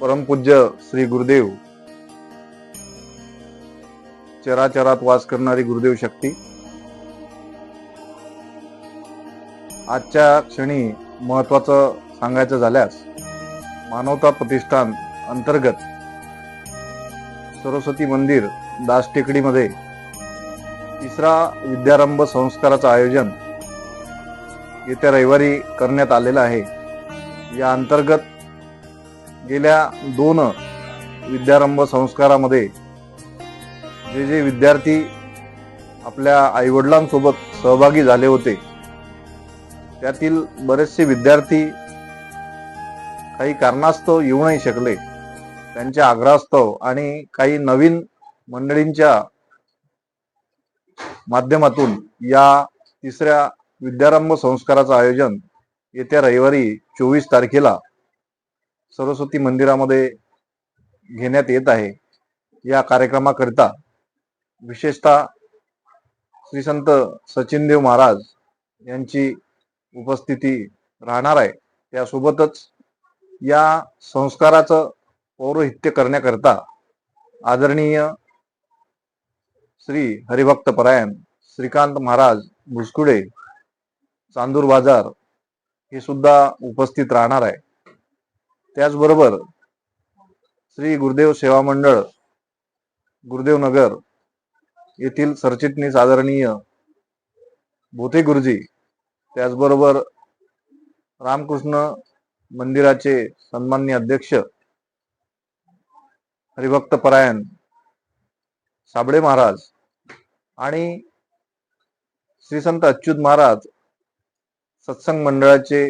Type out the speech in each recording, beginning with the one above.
परमपूज्य श्री गुरुदेव. चराचरात वास करणारी गुरुदेव शक्ती. आजच्या क्षणी महत्वाचं सांगायचं झाल्यास मानवता प्रतिष्ठान अंतर्गत सरस्वती मंदिर दास टेकडीमध्ये तिसरा विद्यारंभ संस्काराचं आयोजन येत्या रविवारी करण्यात आलेलं आहे. या अंतर्गत गेल्या दोन विद्यारंभ संस्कारामध्ये जे जे विद्यार्थी आपल्या आईवडिलांसोबत सहभागी झाले होते त्यातील बरेचसे विद्यार्थी काही कारणास्तव येऊ नाही शकले. त्यांच्या आग्रहास्तव आणि काही नवीन मंडळींच्या माध्यमातून या तिसऱ्या विद्यारंभ संस्काराचं आयोजन येत्या रविवारी चोवीस तारखेला सरस्वती मंदिरामध्ये घेण्यात येत आहे. या कार्यक्रमाकरिता विशेषतः श्री संत सचिनदेव महाराज यांची उपस्थिती राहणार आहे. त्यासोबतच या संस्काराचं पौरोहित्य करण्याकरता आदरणीय श्री हरिभक्त परायण श्रीकांत महाराज भुसकुडे चांदूर बाजार हे सुद्धा उपस्थित राहणार आहे. त्याचबरोबर श्री गुरुदेव सेवा मंडळ गुरुदेव नगर येथील सरचिटणीस आदरणीय भोते गुरुजी त्याचबरोबर रामकृष्ण मंदिराचे सन्मान्य अध्यक्ष हरिभक्त परायण साबळे महाराज आणि श्री संत अच्युत महाराज सत्संग मंडळाचे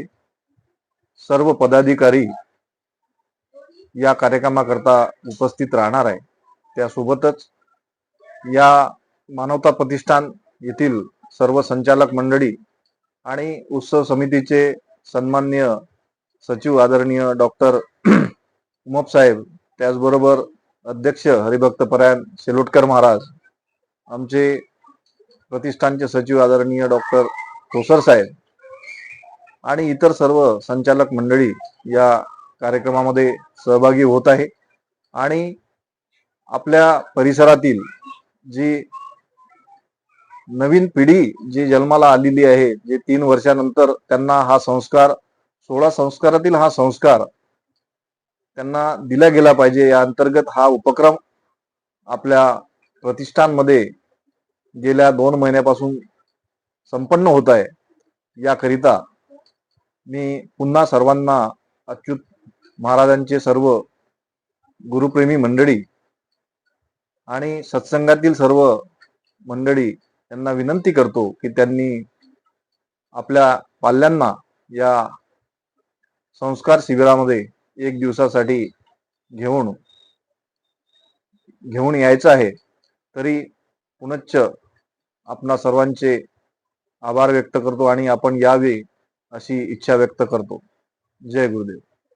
सर्व पदाधिकारी या कार्यक्रमाकरता उपस्थित राहणार आहे. त्यासोबतच या मानवता प्रतिष्ठान येथील सर्व संचालक मंडळी आणि उत्सव समितीचे सन्मान्य सचिव आदरणीय डॉक्टर उमप साहेब त्याचबरोबर अध्यक्ष हरिभक्त परायण सेलोटकर महाराज आमचे प्रतिष्ठानचे सचिव आदरणीय डॉक्टर ठोसर साहेब आणि इतर सर्व संचालक मंडळी या कार्यक्रमामध्ये सहभागी होत आहे. आणि आपल्या परिसरातील जी नवीन पिढी जी जन्माला आलेली आहे जे तीन वर्षानंतर त्यांना हा संस्कार सोळा संस्कारातील हा संस्कार त्यांना दिला गेला पाहिजे. या अंतर्गत हा उपक्रम आपल्या प्रतिष्ठानमध्ये गेल्या दोन महिन्यापासून संपन्न होत आहे. याकरिता मी पुन्हा सर्वांना अच्युत महाराजांचे सर्व गुरुप्रेमी मंडळी आणि सत्संगातील सर्व मंडळी यांना विनंती करतो की त्यांनी आपल्या पाल्यांना या संस्कार शिबिरामध्ये एक दिवसासाठी घेऊन घेऊन यायचं आहे. तरी पुनच्च आपणा सर्वांचे आभार व्यक्त करतो आणि आपण यावे अशी इच्छा व्यक्त करतो. जय गुरुदेव.